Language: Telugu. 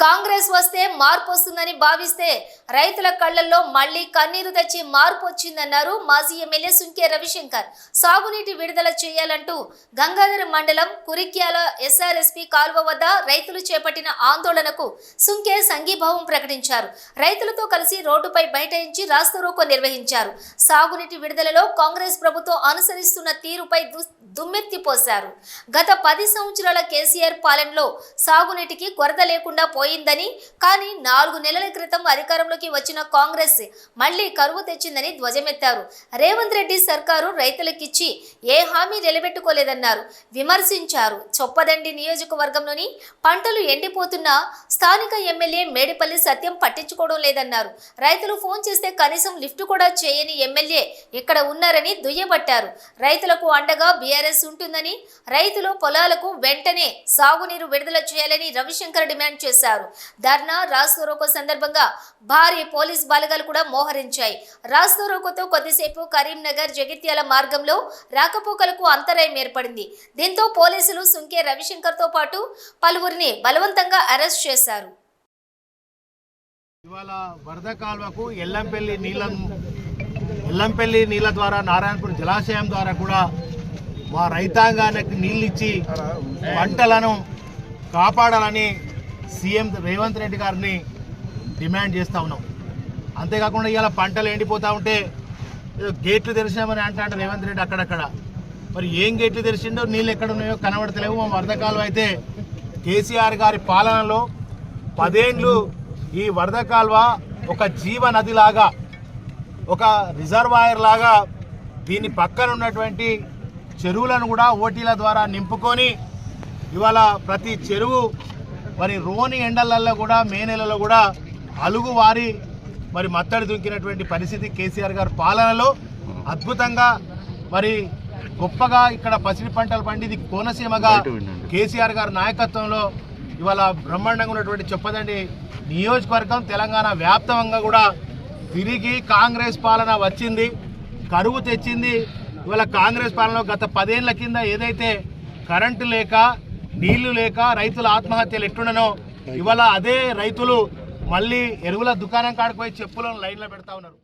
కాంగ్రెస్ వస్తే మార్పు వస్తుందని భావిస్తే రైతుల కళ్ళల్లో మళ్ళీ కన్నీరు తెచ్చి మార్పు వచ్చిందన్నారు మాజీ ఎమ్మెల్యే సుంకే రవిశంకర్. సాగునీటి విడుదల చేయాలంటూ గంగాధర మండలం కురిక్యాల ఎస్ఆర్ఎస్పి కాల్వ వద్ద రైతులు చేపట్టిన ఆందోళనకు సుంకే సంఘీభావం ప్రకటించారు. రైతులతో కలిసి రోడ్డుపై బైఠాయించి రాస్తారోకో నిర్వహించారు. సాగునీటి విడుదలలో కాంగ్రెస్ ప్రభుత్వం అనుసరిస్తున్న తీరుపై దు- దుమ్మెత్తిపోశారు గత పది సంవత్సరాల కేసీఆర్ పాలనలో సాగునీటికి కొరత లేకుండా పోయిందని కానీ నాలుగు నెలల క్రితం అధికారంలో అధికారంలోకి వచ్చిన కాంగ్రెస్ మళ్ళీ కరువు తెచ్చిందని ధ్వజమెత్తారు. రేవంత్ రెడ్డి సర్కారు రైతులకిచ్చి ఏ హామీ నిలబెట్టుకోలేదన్నారు. విమర్శించారు. చొప్పదండి నియోజకవర్గంలోని పంటలు ఎండిపోతున్నా స్థానిక ఎమ్మెల్యే మేడిపల్లి సత్యం పట్టించుకోవడం లేదన్నారు. రైతులు ఫోన్ చేస్తే కనీసం లిఫ్ట్ కూడా చేయని ఎమ్మెల్యే ఇక్కడ ఉన్నారని దుయ్యబట్టారు. రైతులకు అండగా బీఆర్ఎస్ ఉంటుందని రైతులు పొలాలకు వెంటనే సాగునీరు విడుదల చేయాలని రవిశంకర్ డిమాండ్ చేశారు. ధర్నా రాస్తోరోకో సందర్భంగా భారీ పోలీస్ బలగాలు కూడా మోహరించాయి. రాస్తోరోకోతో కొద్దిసేపు కరీంనగర్ జగిత్యాల మార్గంలో రాకపోకలకు అంతరాయం ఏర్పడింది. దీంతో పోలీసులు సుంకే రవిశంకర్తో పాటు పలువురిని బలవంతంగా అరెస్ట్ చేశారు. ఇవాళ వరద కాలువకు ఎల్లంపల్లి నీళ్ళ ఎల్లంపల్లి నీళ్ళ ద్వారా నారాయణపురం జలాశయం ద్వారా కూడా మా రైతాంగానికి నీళ్ళు ఇచ్చి పంటలను కాపాడాలని సీఎం రేవంత్ రెడ్డి గారిని డిమాండ్ చేస్తూ ఉన్నాం. అంతేకాకుండా ఇవాళ పంటలు ఎండిపోతూ ఉంటే ఏదో గేట్లు తెరిచామని అంటాడు రేవంత్ రెడ్డి అక్కడక్కడ. మరి ఏం గేట్లు తెరిచిండో నీళ్ళు ఎక్కడ ఉన్నాయో కనబడతలేవు. మా వరద కాలువ అయితే కేసీఆర్ గారి పాలనలో పదేండ్లు ఈ వరద కాలువ ఒక జీవ నదిలాగా ఒక రిజర్వాయర్ లాగా దీని పక్కన ఉన్నటువంటి చెరువులను కూడా ఓటీల ద్వారా నింపుకొని ఇవాళ ప్రతి చెరువు మరి రోని ఎండలల్లో కూడా మే నెలలో కూడా అలుగు వారి మరి మత్తడి దుంకినటువంటి పరిస్థితి కేసీఆర్ గారి పాలనలో అద్భుతంగా మరి గొప్పగా ఇక్కడ పసిడి పంటలు పండి ఇది కోనసీమగా కేసీఆర్ గారి నాయకత్వంలో ఇవాళ బ్రహ్మాండంగా ఉన్నటువంటి చెప్పదండి నియోజకవర్గం తెలంగాణ వ్యాప్తంగా కూడా తిరిగి కాంగ్రెస్ పాలన వచ్చింది కరువు తెచ్చింది. ఇవాళ కాంగ్రెస్ పాలనలో గత పదేళ్ళ కింద ఏదైతే కరెంటు లేక నీళ్ళు లేక రైతుల ఆత్మహత్యలు ఎట్టుండనో ఇవాళ అదే రైతులు మళ్ళీ ఎరువుల దుకాణం కాడికి పోయి చెప్పులను లైన్లో పెడతా ఉన్నారు.